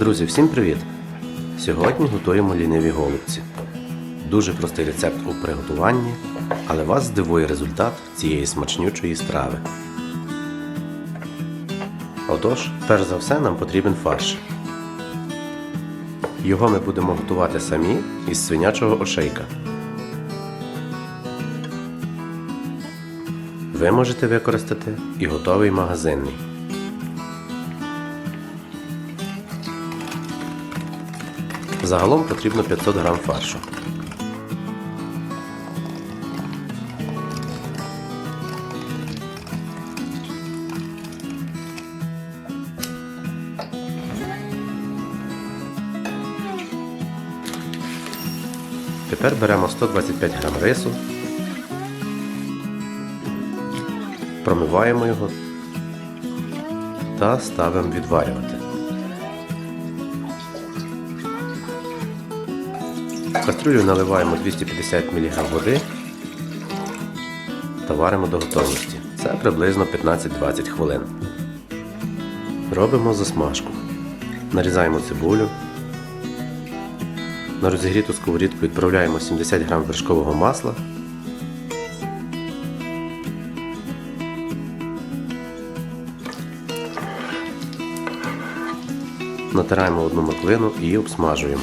Друзі, всім привіт! Сьогодні готуємо ліниві голубці. Дуже простий рецепт у приготуванні, але вас здивує результат цієї смачнючої страви. Отож, перш за все нам потрібен фарш. Його ми будемо готувати самі із свинячого ошейка. Ви можете використати і готовий магазинний. Загалом потрібно 500 г фаршу. Тепер беремо 125 г рису, промиваємо його та ставимо відварювати. В каструлю наливаємо 250 мг води та варимо до готовності. Це приблизно 15-20 хвилин. Робимо засмажку. Нарізаємо цибулю. На розігріту сковорідку відправляємо 70 г вершкового масла. Натираємо одну маклину і обсмажуємо.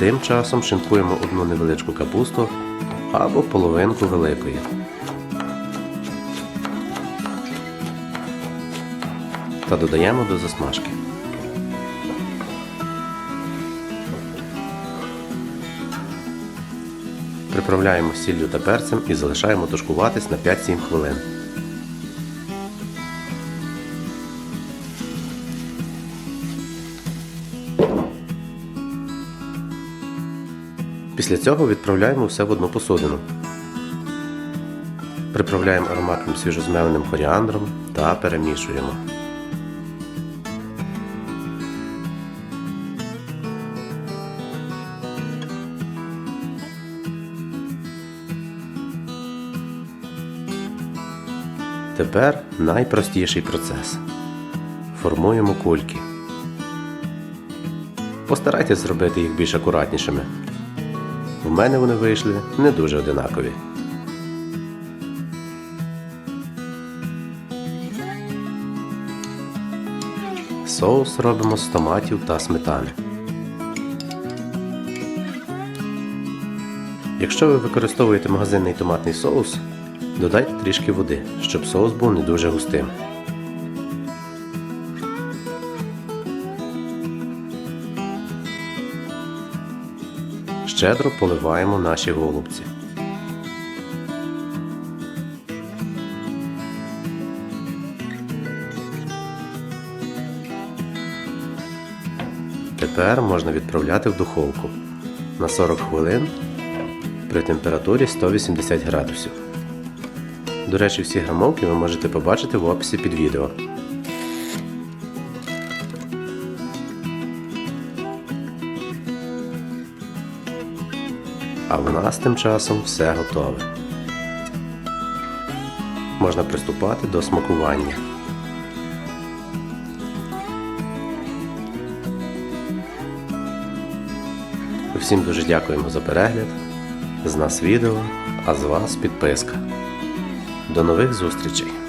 Тим часом шинкуємо одну невеличку капусту або половинку великої. Та додаємо до засмажки. Приправляємо сіллю та перцем і залишаємо тушкуватись на 5-7 хвилин. Після цього відправляємо все в одну посудину. Приправляємо ароматним свіжозмеленим коріандром та перемішуємо. Тепер найпростіший процес. Формуємо кульки. Постарайтесь зробити їх більш акуратнішими. В мене вони вийшли не дуже одинакові. Соус робимо з томатів та сметани. Якщо ви використовуєте магазинний томатний соус, додайте трішки води, щоб соус був не дуже густим. Щедро поливаємо наші голубці. Тепер можна відправляти в духовку на 40 хвилин при температурі 180 градусів. До речі, всі грамовки ви можете побачити в описі під відео. А в нас тим часом все готове. Можна приступати до смакування. Всім дуже дякуємо за перегляд. З нас відео, а з вас підписка. До нових зустрічей!